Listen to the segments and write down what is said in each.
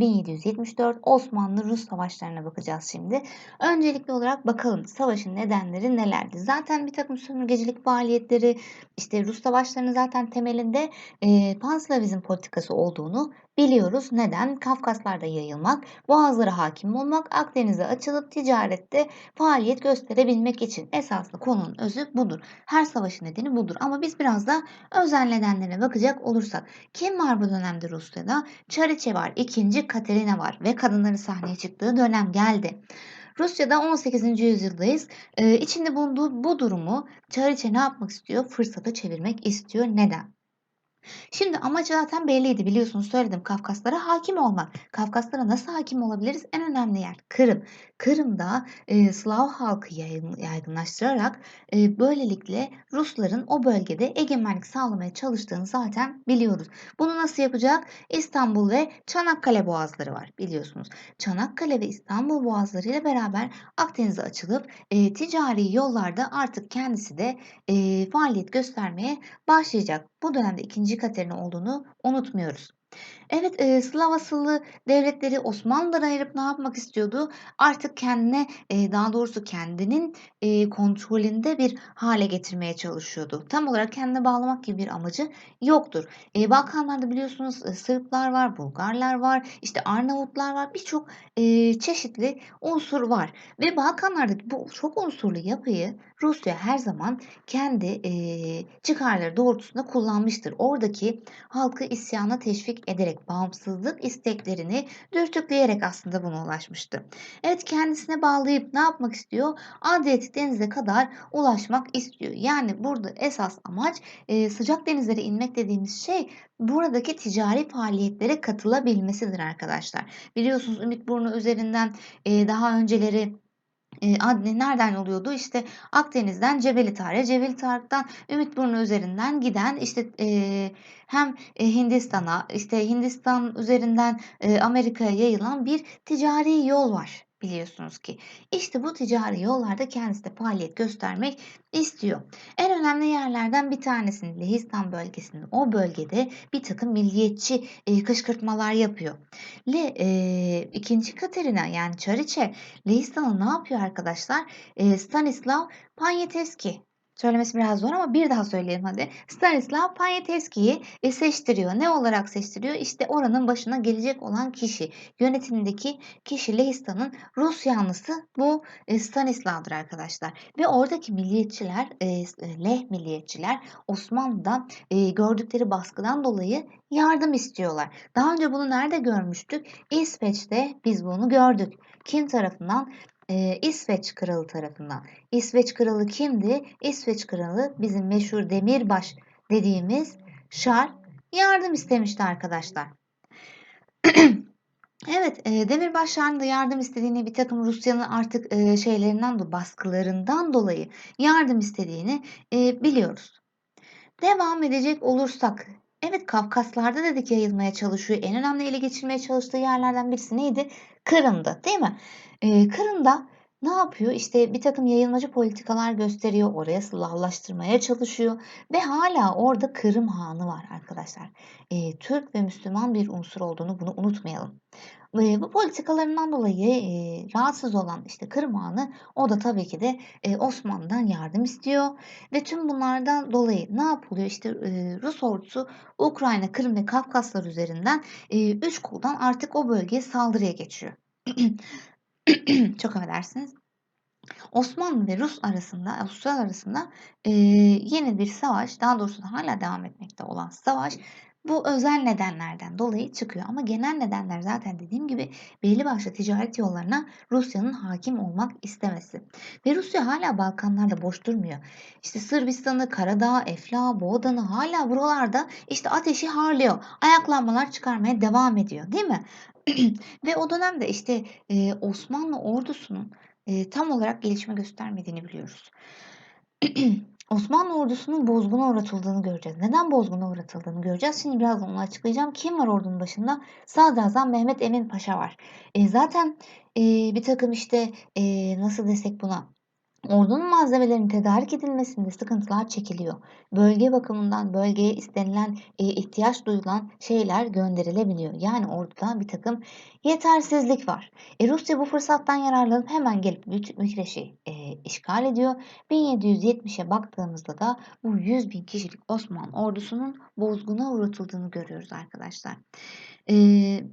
1774 Osmanlı-Rus savaşlarına bakacağız şimdi. Öncelikli olarak bakalım savaşın nedenleri nelerdi? Zaten bir takım sömürgecilik faaliyetleri, işte Rus savaşlarının zaten temelinde e, panslavizm politikası olduğunu biliyoruz. Neden? Kafkaslarda yayılmak, boğazlara hakim olmak, Akdeniz'e açılıp ticarette faaliyet gösterebilmek için. Esaslı konunun özü budur. Her savaşın nedeni budur. Ama biz biraz da özel nedenlerine bakacak olursak. Kim var bu dönemde Rusya'da? Çariçe var, ikinci Katerina var ve kadınların sahneye çıktığı dönem geldi. Rusya'da 18. yüzyıldayız. Ee, içinde bulunduğu bu durumu Çariçe ne yapmak istiyor? Fırsata çevirmek istiyor. Neden? Şimdi amaç zaten belliydi biliyorsunuz söyledim Kafkaslara hakim olmak. Kafkaslara nasıl hakim olabiliriz? En önemli yer Kırım. Kırım'da e, Slav halkı yayın, yaygınlaştırarak e, böylelikle Rusların o bölgede egemenlik sağlamaya çalıştığını zaten biliyoruz. Bunu nasıl yapacak? İstanbul ve Çanakkale boğazları var biliyorsunuz. Çanakkale ve İstanbul boğazları ile beraber Akdeniz'e açılıp e, ticari yollarda artık kendisi de e, faaliyet göstermeye başlayacak. Bu dönemde 2. Katerina olduğunu unutmuyoruz. Evet, eee, Slav asıllı devletleri Osmanlı'dan ayırıp ne yapmak istiyordu? Artık kendine, eee, daha doğrusu kendinin, eee, kontrolünde bir hale getirmeye çalışıyordu. Tam olarak kendine bağlamak gibi bir amacı yoktur. Eee, Balkanlarda biliyorsunuz, ııı, Sırplar var, Bulgarlar var, işte Arnavutlar var, birçok, eee, çeşitli unsur var ve Balkanlardaki bu çok unsurlu yapıyı Rusya her zaman kendi, eee, çıkarları doğrultusunda kullanmıştır. Oradaki halkı isyana teşvik ederek, bağımsızlık isteklerini dürtükleyerek aslında buna ulaşmıştı. Evet kendisine bağlayıp ne yapmak istiyor? Adriyatik denize kadar ulaşmak istiyor. Yani burada esas amaç e, sıcak denizlere inmek dediğimiz şey buradaki ticari faaliyetlere katılabilmesidir arkadaşlar. Biliyorsunuz Ümitburnu üzerinden e, daha önceleri Adne nereden oluyordu? İşte Akdeniz'den Cebeli Tarık'a, Cebeli Tarık'tan Ümitburnu üzerinden giden işte eee, hem e, Hindistan'a, işte Hindistan üzerinden eee, Amerika'ya yayılan bir ticari yol var biliyorsunuz ki. İşte bu ticari yollarda kendisi de faaliyet göstermek istiyor. En önemli yerlerden bir tanesinin Lehistan bölgesinin o bölgede bir takım milliyetçi e, kışkırtmalar yapıyor. Le e, ikinci Katerina yani Çariçe Lehistan'a ne yapıyor arkadaşlar? E, Stanislav Poniatowski Söylemesi biraz zor ama bir daha söyleyelim hadi. Stanislav Poniatowski'yi e, seçtiriyor. Ne olarak seçtiriyor? İşte oranın başına gelecek olan kişi. Yönetimindeki kişi Lehistan'ın Rus yanlısı bu e, Stanislav'dır arkadaşlar. Ve oradaki milliyetçiler, e, Leh milliyetçiler Osmanlı'dan e, gördükleri baskıdan dolayı yardım istiyorlar. Daha önce bunu nerede görmüştük? İsveç'te biz bunu gördük. Kim tarafından? E, İsveç kralı tarafından. İsveç kralı kimdi? İsveç kralı bizim meşhur Demirbaş dediğimiz Şar yardım istemişti arkadaşlar. Evet, e, Demirbaş Şar'ın da yardım istediğini bir takım Rusya'nın artık e, şeylerinden dolayı, baskılarından dolayı yardım istediğini e, biliyoruz. Devam edecek olursak, evet Kafkaslarda dedik yayılmaya çalışıyor. En önemli ele geçirmeye çalıştığı yerlerden birisi neydi? Kırım'dı değil mi? Eee, Kırım'da ne yapıyor? İşte bir takım yayılmacı politikalar gösteriyor. Oraya silahlaştırmaya çalışıyor ve hala orada Kırım Hanı var arkadaşlar. Eee, Türk ve Müslüman bir unsur olduğunu bunu unutmayalım. Eee, bu politikalarından dolayı, eee, rahatsız olan işte Kırım Hanı o da tabii ki de, eee, Osmanlı'dan yardım istiyor ve tüm bunlardan dolayı ne yapılıyor? İşte, eee, Rus ordusu Ukrayna, Kırım ve Kafkaslar üzerinden, eee, 3 koldan artık o bölgeye saldırıya geçiyor. Çok affedersiniz. Osmanlı ve Rus arasında, Ruslar arasında e, yeni bir savaş, daha doğrusu hala devam etmekte olan savaş bu özel nedenlerden dolayı çıkıyor. Ama genel nedenler zaten dediğim gibi belli başlı ticaret yollarına Rusya'nın hakim olmak istemesi. Ve Rusya hala Balkanlarda boş durmuyor. İşte Sırbistan'ı, Karadağ, Efla, Boğdan'ı hala buralarda işte ateşi harlıyor. Ayaklanmalar çıkarmaya devam ediyor değil mi? Ve o dönemde işte, eee, Osmanlı ordusunun, eee, tam olarak gelişme göstermediğini biliyoruz. Osmanlı ordusunun bozguna uğratıldığını göreceğiz. Neden bozguna uğratıldığını göreceğiz. Şimdi birazdan onu açıklayacağım. Kim var ordunun başında? Sadrazam Mehmet Emin Paşa var. Eee, zaten, eee, birtakım işte, eee, nasıl desek buna, Ordunun malzemelerinin tedarik edilmesinde sıkıntılar çekiliyor. Bölge bakımından bölgeye istenilen, eee, ihtiyaç duyulan şeyler gönderilebiliyor. Yani orduda birtakım yetersizlik var. E, Rusya bu fırsattan yararlanıp hemen gelip büt Bükreş'i, eee, işgal ediyor. 1770'e baktığımızda da bu 100.000 kişilik Osmanlı ordusunun bozguna uğratıldığını görüyoruz arkadaşlar. Eee,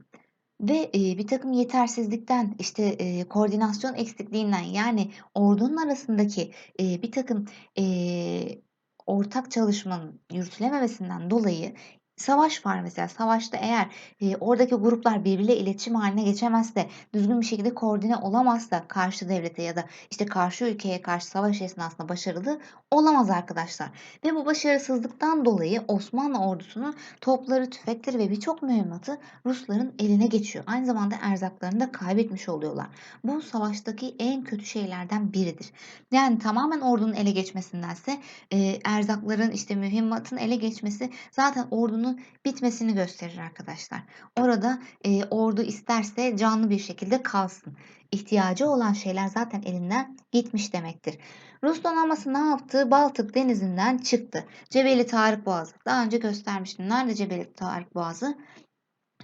ve, eee, birtakım yetersizlikten, işte, eee, koordinasyon eksikliğinden yani ordunun arasındaki, eee, birtakım, eee, ortak çalışmanın yürütülememesinden dolayı savaş var mesela. Savaşta eğer, eee, oradaki gruplar birbiriyle iletişim hâline geçemezse, düzgün bir şekilde koordine olamazsa karşı devlete ya da, işte, karşı ülkeye karşı savaş esnasında başarılı olamaz arkadaşlar. Ve bu başarısızlıktan dolayı Osmanlı ordusunun topları, tüfekleri ve birçok mühimmatı Rusların eline geçiyor. Aynı zamanda erzaklarını da kaybetmiş oluyorlar. Bu savaştaki en kötü şeylerden biridir. Yani tamamen ordunun ele geçmesindense, eee, erzakların, işte, mühimmatın ele geçmesi zaten ordunun bitmesini gösterir arkadaşlar. Orada, eee, ordu isterse canlı bir şekilde kalsın. İhtiyacı olan şeyler zaten elinden gitmiş demektir. Rus donanması ne yaptı? Baltık Denizi'nden çıktı. Cebeli Tarık Boğazı. Daha önce göstermiştim. Nerede Cebeli Tarık Boğazı?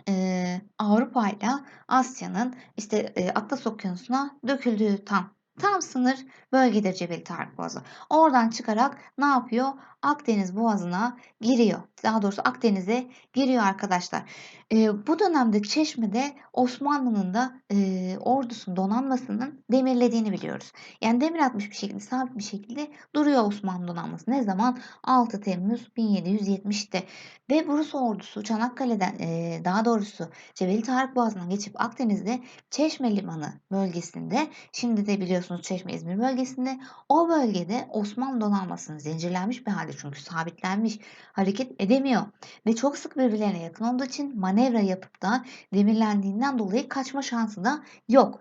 Eee, Avrupa ile Asya'nın, işte, eee, Atlas Okyanusu'na döküldüğü tam tam sınır bölgedir Cebeli Tarık Boğazı. Oradan çıkarak ne yapıyor? Akdeniz Boğazı'na giriyor. Daha doğrusu Akdeniz'e giriyor arkadaşlar. Eee, bu dönemde Çeşme'de Osmanlı'nın da, eee, ordusunun donanmasının demirlediğini biliyoruz. Yani demir atmış bir şekilde, sabit bir şekilde duruyor Osmanlı donanması. Ne zaman? 6 Temmuz 1770'te ve Rus ordusu Çanakkale'den, eee, daha doğrusu Cebeli Tarık Boğazı'ndan geçip Akdeniz'de Çeşme Limanı bölgesinde, şimdi de biliyorsunuz Çeşme İzmir bölgesinde, o bölgede Osmanlı donanmasının zincirlenmiş bir hâlde çünkü sabitlenmiş, hareket edemiyor ve çok sık birbirlerine yakın olduğu için manevra yapıp da demirlendiğinden dolayı kaçma şansı da yok.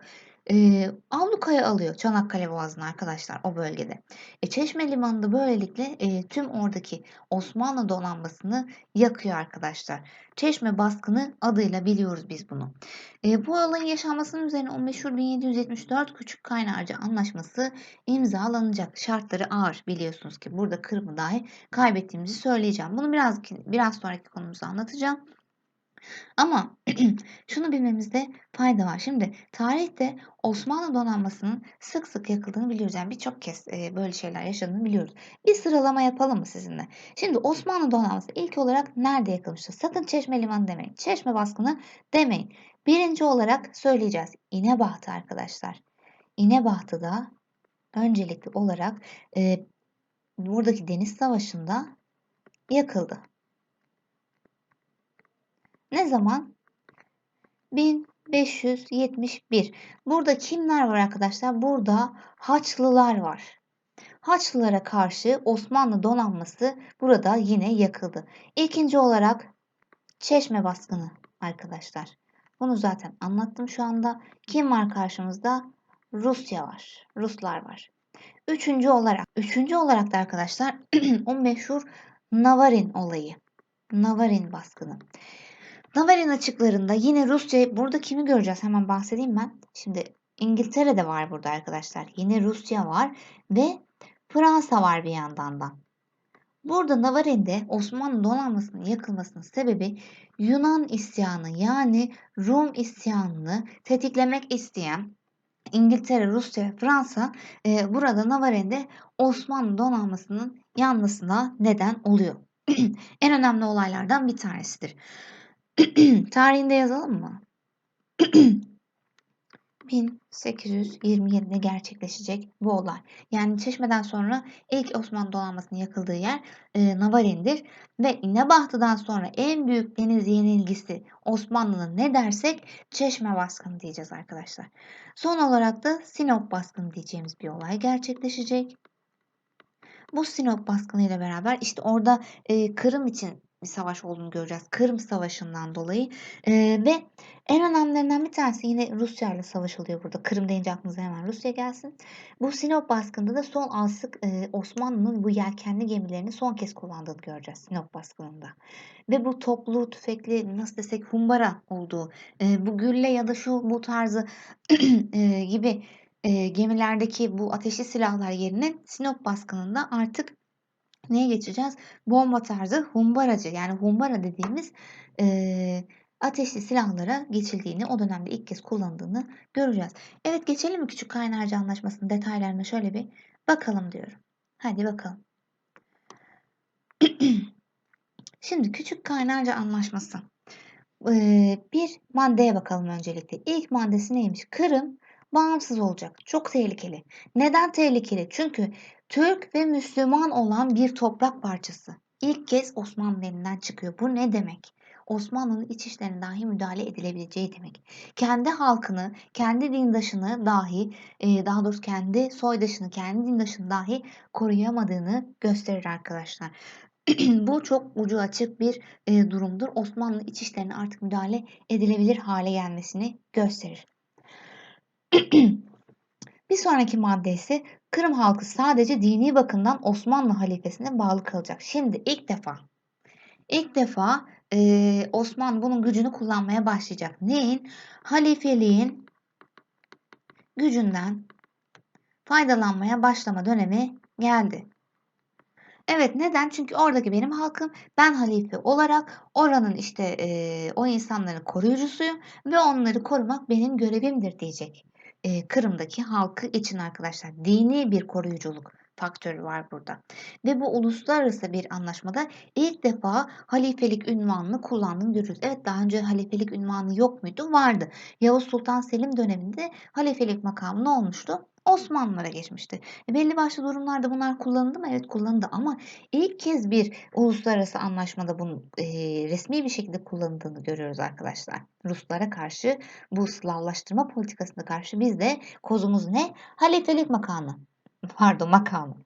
Eee, ablukaya alıyor Çanakkale Boğazı'nı arkadaşlar o bölgede. E, Çeşme Limanı da böylelikle, eee, tüm oradaki Osmanlı donanmasını yakıyor arkadaşlar. Çeşme baskını adıyla biliyoruz biz bunu. Eee, bu olayın yaşanmasının üzerine o meşhur 1774 Küçük Kaynarca Anlaşması imzalanacak. Şartları ağır biliyorsunuz ki burada Kırım'ı dahi kaybettiğimizi söyleyeceğim. Bunu biraz biraz sonraki konumuzda anlatacağım. Ama şunu bilmemizde fayda var. Şimdi tarihte Osmanlı donanmasının sık sık yakıldığını biliyoruz. Yani birçok kez eee, böyle şeyler yaşadığını biliyoruz. Bir sıralama yapalım mı sizinle? Şimdi Osmanlı donanması ilk olarak nerede yakılmıştır? Sakın Çeşme Limanı demeyin. Çeşme baskını demeyin. Birinci olarak söyleyeceğiz. İnebahtı arkadaşlar. İnebahtı'da öncelikli olarak eee, buradaki deniz savaşında yakıldı. Ne zaman? 1571. Burada kimler var arkadaşlar? Burada Haçlılar var. Haçlılara karşı Osmanlı donanması burada yine yakıldı. İkinci olarak Çeşme baskını arkadaşlar. Bunu zaten anlattım şu anda. Kim var karşımızda? Rusya var. Ruslar var. Üçüncü olarak, üçüncü olarak da arkadaşlar o meşhur Navarin olayı. Navarin baskını. Navarin açıklarında yine Rusça, burada kimi göreceğiz? Hemen bahsedeyim ben. Şimdi İngiltere de var burada arkadaşlar. Yine Rusya var ve Fransa var bir yandan da. Burada Navarin'de Osmanlı donanmasının yakılmasının sebebi Yunan isyanı yani Rum isyanını tetiklemek isteyen İngiltere, Rusya Fransa e, burada Navarin'de Osmanlı donanmasının yanmasına neden oluyor. en önemli olaylardan bir tanesidir. Tarihinde yazalım mı? 1827'de gerçekleşecek bu olay. Yani Çeşme'den sonra ilk Osmanlı donanmasının yakıldığı yer e, Navarin'dir. Ve İnebahtı'dan sonra en büyük deniz yenilgisi Osmanlı'nın ne dersek Çeşme baskını diyeceğiz arkadaşlar. Son olarak da Sinop baskını diyeceğimiz bir olay gerçekleşecek. Bu Sinop baskınıyla beraber işte orada e, Kırım için bir savaş olduğunu göreceğiz. Kırım Savaşı'ndan dolayı. E, ve en önemlilerinden bir tanesi yine Rusya ile savaşılıyor burada. Kırım deyince aklınıza hemen Rusya gelsin. Bu Sinop baskında da son alsık e, Osmanlı'nın bu yelkenli gemilerini son kez kullandığını göreceğiz Sinop baskınında. Ve bu toplu, tüfekli, nasıl desek humbara olduğu, e, bu gülle ya da şu bu tarzı e, gibi e, gemilerdeki bu ateşli silahlar yerine Sinop baskınında artık neye geçeceğiz? Bomba tarzı humbaracı yani humbara dediğimiz e, ateşli silahlara geçildiğini, o dönemde ilk kez kullanıldığını göreceğiz. Evet geçelim mi Küçük Kaynarca Anlaşması'nın detaylarına şöyle bir bakalım diyorum. Hadi bakalım. Şimdi Küçük Kaynarca Anlaşması. Bir maddeye bakalım öncelikle. İlk maddesi neymiş? Kırım bağımsız olacak. Çok tehlikeli. Neden tehlikeli? Çünkü Türk ve Müslüman olan bir toprak parçası. İlk kez Osmanlı elinden çıkıyor. Bu ne demek? Osmanlı'nın iç işlerine dahi müdahale edilebileceği demek. Kendi halkını, kendi dindaşını dahi, e, daha doğrusu kendi soydaşını, kendi dindaşını dahi koruyamadığını gösterir arkadaşlar. Bu çok ucu açık bir e, durumdur. Osmanlı iç işlerine artık müdahale edilebilir hale gelmesini gösterir. bir sonraki madde ise Kırım halkı sadece dini bakımdan Osmanlı halifesine bağlı kalacak. Şimdi ilk defa ilk defa e, Osmanlı bunun gücünü kullanmaya başlayacak. Neyin? Halifeliğin gücünden faydalanmaya başlama dönemi geldi. Evet neden? Çünkü oradaki benim halkım ben halife olarak oranın işte e, o insanların koruyucusuyum ve onları korumak benim görevimdir diyecek. E, Kırım'daki halkı için arkadaşlar dini bir koruyuculuk faktörü var burada. Ve bu uluslararası bir anlaşmada ilk defa halifelik ünvanını kullandığını görürüz. Evet daha önce halifelik ünvanı yok muydu? Vardı. Yavuz Sultan Selim döneminde halifelik makamı ne olmuştu? Osmanlılara geçmişti. E, belli başlı durumlarda bunlar kullanıldı mı? Evet kullanıldı ama ilk kez bir uluslararası anlaşmada bunun e, resmi bir şekilde kullanıldığını görüyoruz arkadaşlar. Ruslara karşı bu Slavlaştırma politikasına karşı biz de kozumuz ne? Halifelik makamı. Pardon makamı.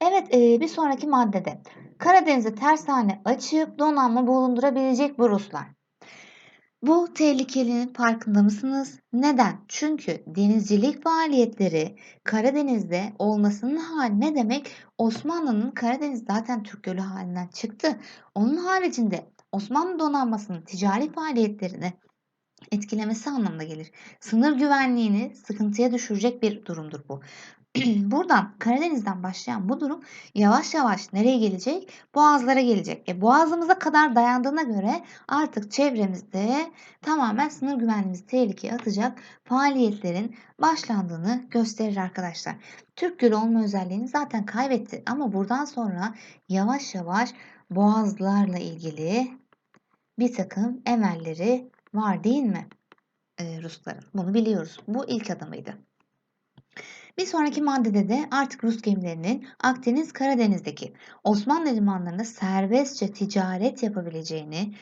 Evet e, bir sonraki maddede Karadeniz'e tersane açıp donanma bulundurabilecek bu Ruslar. Bu tehlikenin farkında mısınız? Neden? Çünkü denizcilik faaliyetleri Karadeniz'de olmasının hali ne demek? Osmanlı'nın Karadeniz zaten Türk Gölü halinden çıktı. Onun haricinde Osmanlı donanmasının ticari faaliyetlerini etkilemesi anlamına gelir. Sınır güvenliğini sıkıntıya düşürecek bir durumdur bu. Buradan Karadeniz'den başlayan bu durum yavaş yavaş nereye gelecek? Boğazlara gelecek. E, boğazımıza kadar dayandığına göre artık çevremizde tamamen sınır güvenliğimizi tehlikeye atacak faaliyetlerin başlandığını gösterir arkadaşlar. Türk Gölü olma özelliğini zaten kaybetti ama buradan sonra yavaş yavaş boğazlarla ilgili bir takım emelleri var değil mi? Ee, Rusların. Bunu biliyoruz. Bu ilk adımıydı. Bir sonraki maddede de artık Rus gemilerinin Akdeniz Karadeniz'deki Osmanlı limanlarında serbestçe ticaret yapabileceğini,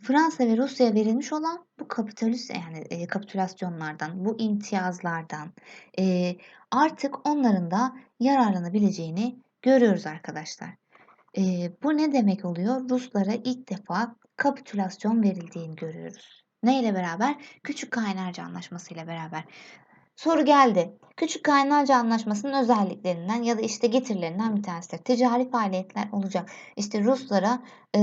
Fransa ve Rusya'ya verilmiş olan bu kapitalist yani e, kapitülasyonlardan, bu imtiyazlardan e, artık onların da yararlanabileceğini görüyoruz arkadaşlar. E, bu ne demek oluyor? Ruslara ilk defa kapitülasyon verildiğini görüyoruz. Ne ile beraber? Küçük Kaynarca Anlaşması ile beraber. Soru geldi. Küçük Kaynarca Anlaşması'nın özelliklerinden ya da işte getirilerinden bir tanesidir. Ticari faaliyetler olacak. İşte Ruslara e,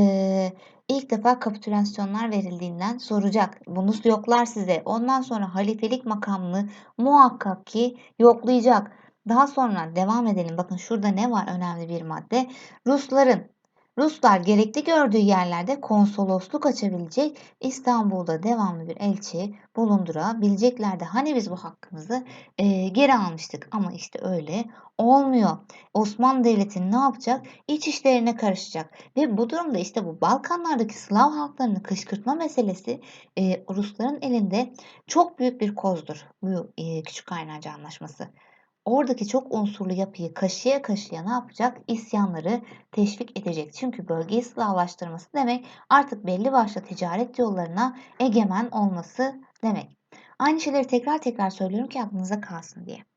ilk defa kapitülasyonlar verildiğinden soracak. Bunu yoklar size. Ondan sonra halifelik makamını muhakkak ki yoklayacak. Daha sonra devam edelim. Bakın şurada ne var önemli bir madde. Rusların Ruslar gerekli gördüğü yerlerde konsolosluk açabilecek, İstanbul'da devamlı bir elçi bulundurabileceklerdi. Hani biz bu hakkımızı e, geri almıştık ama işte öyle olmuyor. Osmanlı Devleti ne yapacak? İç işlerine karışacak. Ve bu durumda işte bu Balkanlardaki Slav halklarını kışkırtma meselesi e, Rusların elinde çok büyük bir kozdur. Bu e, Küçük Kaynarca Anlaşması oradaki çok unsurlu yapıyı kaşıya kaşıya ne yapacak? İsyanları teşvik edecek. Çünkü bölgeyi Slavlaştırması demek artık belli başlı ticaret yollarına egemen olması demek. Aynı şeyleri tekrar tekrar söylüyorum ki aklınıza kalsın diye.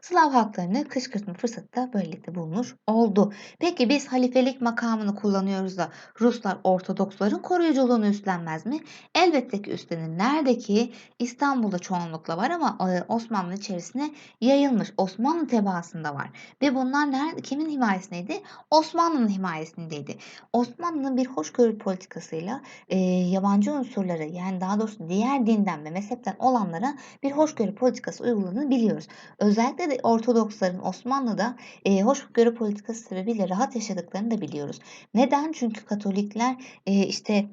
Slav halklarını kışkırtma fırsatı da böylelikle bulmuş oldu. Peki biz halifelik makamını kullanıyoruz da Ruslar Ortodoksların koruyuculuğunu üstlenmez mi? Elbette ki üstlenir. Nerede ki İstanbul'da çoğunlukla var ama e, Osmanlı içerisine yayılmış. Osmanlı tebaasında var. Ve bunlar nerede, kimin himayesindeydi? Osmanlı'nın himayesindeydi. Osmanlı'nın bir hoşgörü politikasıyla e, yabancı unsurları yani daha doğrusu diğer dinden ve mezhepten olanlara bir hoşgörü politikası uyguladığını biliyoruz. Özellikle de Ortodoksların Osmanlı'da e, hoşgörü politikası sebebiyle rahat yaşadıklarını da biliyoruz. Neden? Çünkü Katolikler e, işte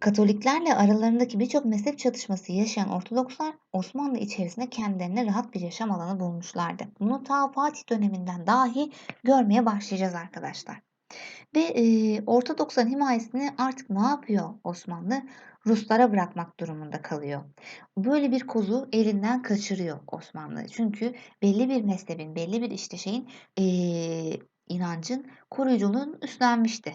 Katoliklerle aralarındaki birçok mezhep çatışması yaşayan Ortodokslar Osmanlı içerisinde kendilerine rahat bir yaşam alanı bulmuşlardı. Bunu ta Fatih döneminden dahi görmeye başlayacağız arkadaşlar. Ve e, Ortodoksların himayesini artık ne yapıyor Osmanlı? Ruslara bırakmak durumunda kalıyor. Böyle bir kozu elinden kaçırıyor Osmanlı. Çünkü belli bir mezhebin, belli bir işte şeyin e, inancın koruyuculuğunu üstlenmişti.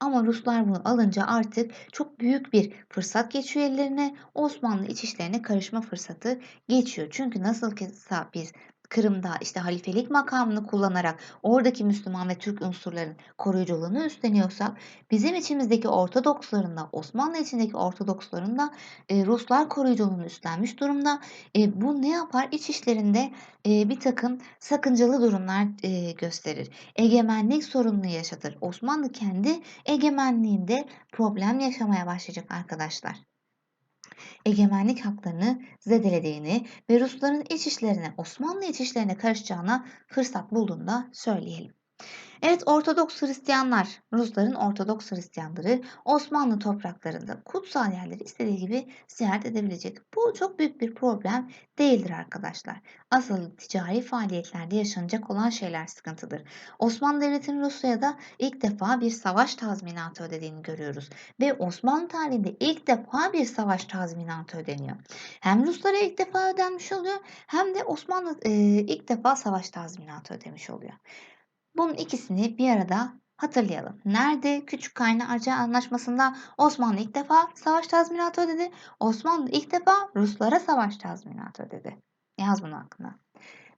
Ama Ruslar bunu alınca artık çok büyük bir fırsat geçiyor ellerine. Osmanlı iç işlerine karışma fırsatı geçiyor. Çünkü nasıl ki biz Kırım'da işte halifelik makamını kullanarak oradaki Müslüman ve Türk unsurların koruyuculuğunu üstleniyorsak bizim içimizdeki Ortodoksların da Osmanlı içindeki Ortodoksların da e, Ruslar koruyuculuğunu üstlenmiş durumda. E, bu ne yapar? İç işlerinde e, bir takım sakıncalı durumlar e, gösterir. Egemenlik sorununu yaşatır. Osmanlı kendi egemenliğinde problem yaşamaya başlayacak arkadaşlar egemenlik haklarını zedelediğini ve Rusların iç işlerine, Osmanlı iç işlerine karışacağına fırsat bulduğunu da söyleyelim. Evet Ortodoks Hristiyanlar, Rusların Ortodoks Hristiyanları Osmanlı topraklarında kutsal yerleri istediği gibi ziyaret edebilecek. Bu çok büyük bir problem değildir arkadaşlar. Asıl ticari faaliyetlerde yaşanacak olan şeyler sıkıntıdır. Osmanlı Devleti'nin Rusya'da ilk defa bir savaş tazminatı ödediğini görüyoruz. Ve Osmanlı tarihinde ilk defa bir savaş tazminatı ödeniyor. Hem Ruslara ilk defa ödenmiş oluyor hem de Osmanlı e, ilk defa savaş tazminatı ödemiş oluyor. Bunun ikisini bir arada hatırlayalım. Nerede? Küçük Kaynarca Anlaşması'nda Osmanlı ilk defa savaş tazminatı ödedi. Osmanlı ilk defa Ruslara savaş tazminatı ödedi. Yaz bunu aklına.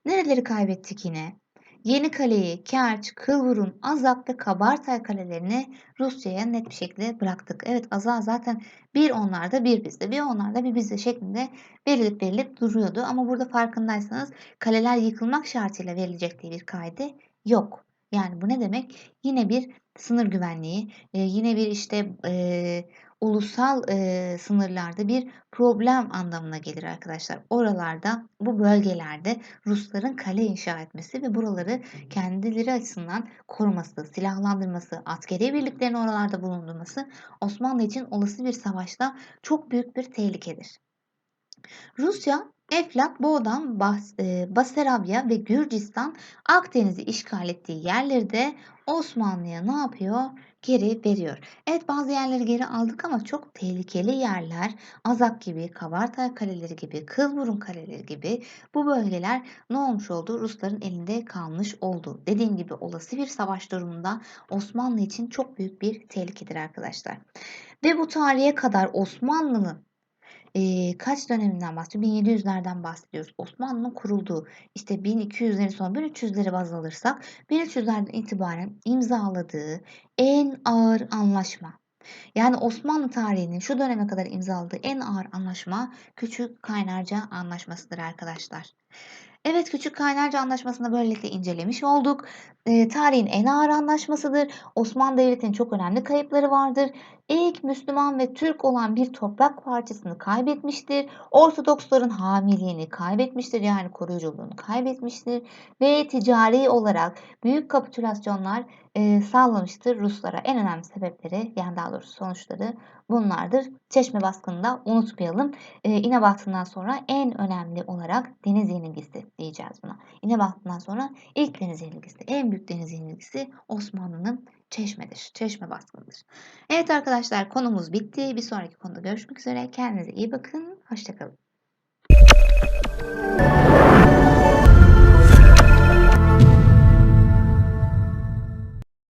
Nereleri kaybettik yine? Yeni Kaleyi, Kerç, Kılburun, Azak ve Kabartay kalelerini Rusya'ya net bir şekilde bıraktık. Evet Azak zaten bir onlarda bir bizde, bir onlarda bir bizde şeklinde verilip verilip duruyordu. Ama burada farkındaysanız kaleler yıkılmak şartıyla verilecek diye bir kaydı yok. Yani bu ne demek? Yine bir sınır güvenliği, e, yine bir işte e, ulusal e, sınırlarda bir problem anlamına gelir arkadaşlar. Oralarda, bu bölgelerde Rusların kale inşa etmesi ve buraları kendileri açısından koruması, silahlandırması, askeri birliklerin oralarda bulundurması Osmanlı için olası bir savaşta çok büyük bir tehlikedir. Rusya Eflak, Boğdan, Bas, e, Basarabya ve Gürcistan Akdeniz'i işgal ettiği yerleri de Osmanlı'ya ne yapıyor? Geri veriyor. Evet bazı yerleri geri aldık ama çok tehlikeli yerler Azak gibi, Kabartay kaleleri gibi, Kızburun kaleleri gibi bu bölgeler ne olmuş oldu? Rusların elinde kalmış oldu. Dediğim gibi olası bir savaş durumunda Osmanlı için çok büyük bir tehlikedir arkadaşlar. Ve bu tarihe kadar Osmanlı'nın kaç döneminden bahsediyor? 1700'lerden bahsediyoruz. Osmanlı'nın kurulduğu işte 1200'lerin son 1300'leri baz alırsak 1300'lerden itibaren imzaladığı en ağır anlaşma. Yani Osmanlı tarihinin şu döneme kadar imzaladığı en ağır anlaşma Küçük Kaynarca Anlaşması'dır arkadaşlar. Evet Küçük Kaynarca Anlaşması'nı böylelikle incelemiş olduk. E, tarihin en ağır anlaşmasıdır. Osmanlı Devleti'nin çok önemli kayıpları vardır. İlk Müslüman ve Türk olan bir toprak parçasını kaybetmiştir. Ortodoksların hamiliğini kaybetmiştir yani koruyuculuğunu kaybetmiştir. Ve ticari olarak büyük kapitülasyonlar e, sağlamıştır Ruslara. En önemli sebepleri yani daha doğrusu sonuçları bunlardır. Çeşme baskınında unutmayalım. E, İnebahtı'ndan sonra en önemli olarak deniz yenilgisi diyeceğiz buna. İnebahtı'ndan sonra ilk deniz yenilgisi, en büyük deniz yenilgisi Osmanlı'nın Çeşme'dir. Çeşme baskınıdır. Evet arkadaşlar konumuz bitti. Bir sonraki konuda görüşmek üzere. Kendinize iyi bakın. Hoşçakalın.